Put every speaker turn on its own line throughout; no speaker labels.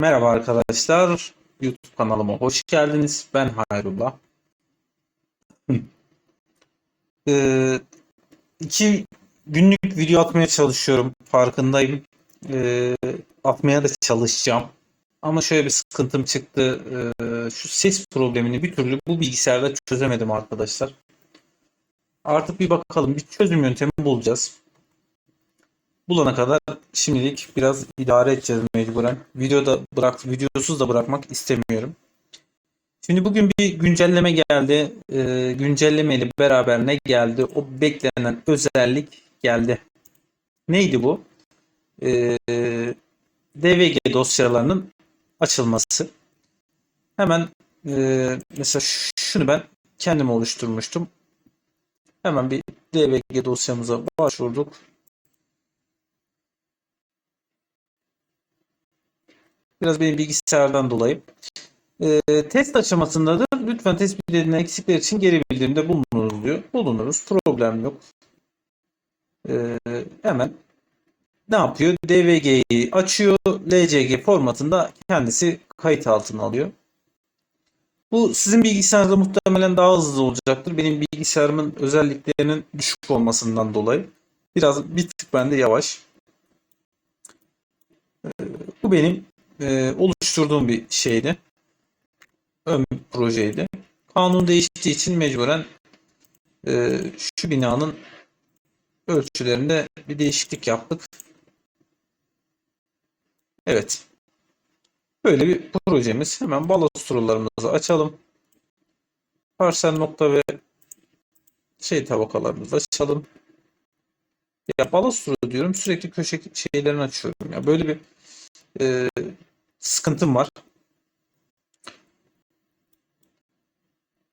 Merhaba arkadaşlar. YouTube kanalıma hoş geldiniz. Ben Hayrullah. Ee, iki günlük video atmaya çalışıyorum. Farkındayım. Ee, atmaya da çalışacağım. Ama şöyle bir sıkıntım çıktı. Ee, şu ses problemini bir türlü bu bilgisayarda çözemedim arkadaşlar. Artık bir bakalım. Bir çözüm yöntemi bulacağız. Bulana kadar şimdilik biraz idare edeceğiz mecburen. Videoda bırak, videosuz da bırakmak istemiyorum. Şimdi bugün bir güncelleme geldi. Ee, güncelleme ile beraber ne geldi? O beklenen özellik geldi. Neydi bu? Ee, DVG dosyalarının açılması. Hemen e, mesela şunu ben kendim oluşturmuştum. Hemen bir DVG dosyamıza başvurduk. Biraz benim bilgisayardan dolayı. Ee, test aşamasında da lütfen tespit edilen eksikler için geri bildirimde bulunuruz diyor. Bulunuruz. Problem yok. Ee, hemen ne yapıyor? DVG'yi açıyor. LCG formatında kendisi kayıt altına alıyor. Bu sizin bilgisayarda muhtemelen daha hızlı olacaktır. Benim bilgisayarımın özelliklerinin düşük olmasından dolayı. Biraz bir tık bende yavaş. Ee, bu benim e, oluşturduğum bir şeydi. Ön projeydi. Kanun değiştiği için mecburen e, şu binanın ölçülerinde bir değişiklik yaptık. Evet. Böyle bir projemiz. Hemen balostrolarımızı açalım. Parsel nokta ve şey tabakalarımızı açalım. Ya balostro diyorum sürekli köşe şeylerini açıyorum. Ya böyle bir e, sıkıntım var.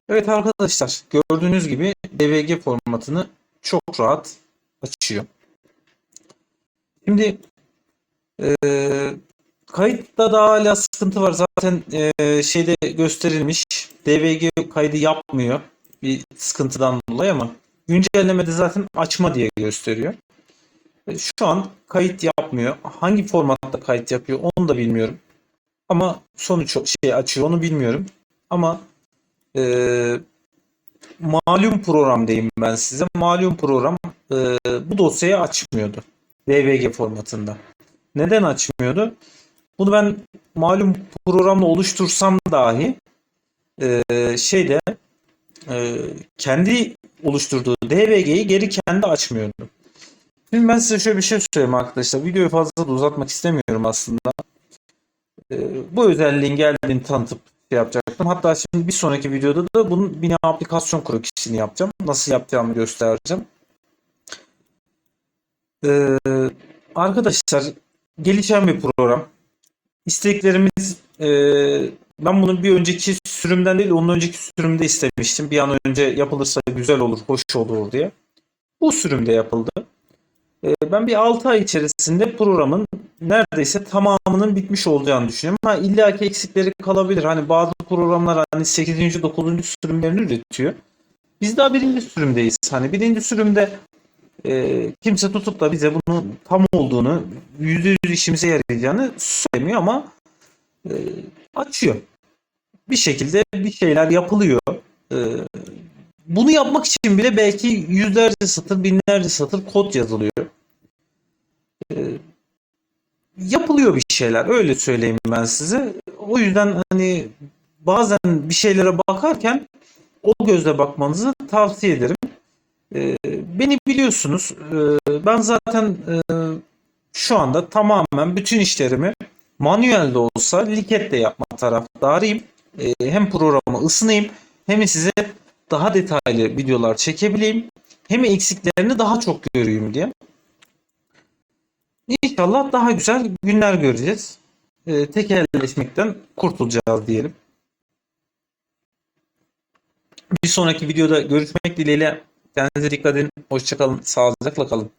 Evet arkadaşlar gördüğünüz gibi DVG formatını çok rahat açıyor. Şimdi e, kayıtta da hala sıkıntı var. Zaten e, şeyde gösterilmiş. DVG kaydı yapmıyor. Bir sıkıntıdan dolayı ama güncellemede zaten açma diye gösteriyor. E, şu an kayıt yapmıyor. Hangi formatta kayıt yapıyor onu da bilmiyorum. Ama sonuç şey açıyor onu bilmiyorum. Ama e, malum program diyeyim ben size. Malum program e, bu dosyayı açmıyordu. DVG formatında. Neden açmıyordu? Bunu ben malum programla oluştursam dahi e, şeyde e, kendi oluşturduğu DVG'yi geri kendi açmıyordu. Şimdi ben size şöyle bir şey söyleyeyim arkadaşlar. Videoyu fazla da uzatmak istemiyorum aslında. Ee, bu özelliğin geldiğini tanıtıp şey yapacaktım. Hatta şimdi bir sonraki videoda da bunun bina aplikasyon krokisini yapacağım. Nasıl yapacağımı göstereceğim. Ee, arkadaşlar gelişen bir program. İsteklerimiz e, ben bunu bir önceki sürümden değil onun önceki sürümde istemiştim. Bir an önce yapılırsa güzel olur, hoş olur diye. Bu sürümde yapıldı. Ee, ben bir 6 ay içerisinde programın neredeyse tamamının bitmiş olacağını düşünüyorum. Ha illaki eksikleri kalabilir. Hani bazı programlar hani 8. 9. sürümlerini üretiyor. Biz daha birinci sürümdeyiz. Hani birinci sürümde e, kimse tutup da bize bunun tam olduğunu, yüzde yüz işimize yarayacağını söylemiyor ama e, açıyor. Bir şekilde bir şeyler yapılıyor. E, bunu yapmak için bile belki yüzlerce satır, binlerce satır kod yazılıyor. Ee, yapılıyor bir şeyler öyle söyleyeyim ben size. O yüzden hani bazen bir şeylere bakarken o gözle bakmanızı tavsiye ederim. Ee, beni biliyorsunuz. Ee, ben zaten e, şu anda tamamen bütün işlerimi manuelde olsa liketle yapma taraftarıyım. Ee, hem programı ısınayım hem size daha detaylı videolar çekebileyim. Hem eksiklerini daha çok göreyim diye. İnşallah daha güzel günler göreceğiz. Ee, tekelleşmekten kurtulacağız diyelim. Bir sonraki videoda görüşmek dileğiyle. Kendinize dikkat edin. Hoşçakalın. Sağlıcakla kalın.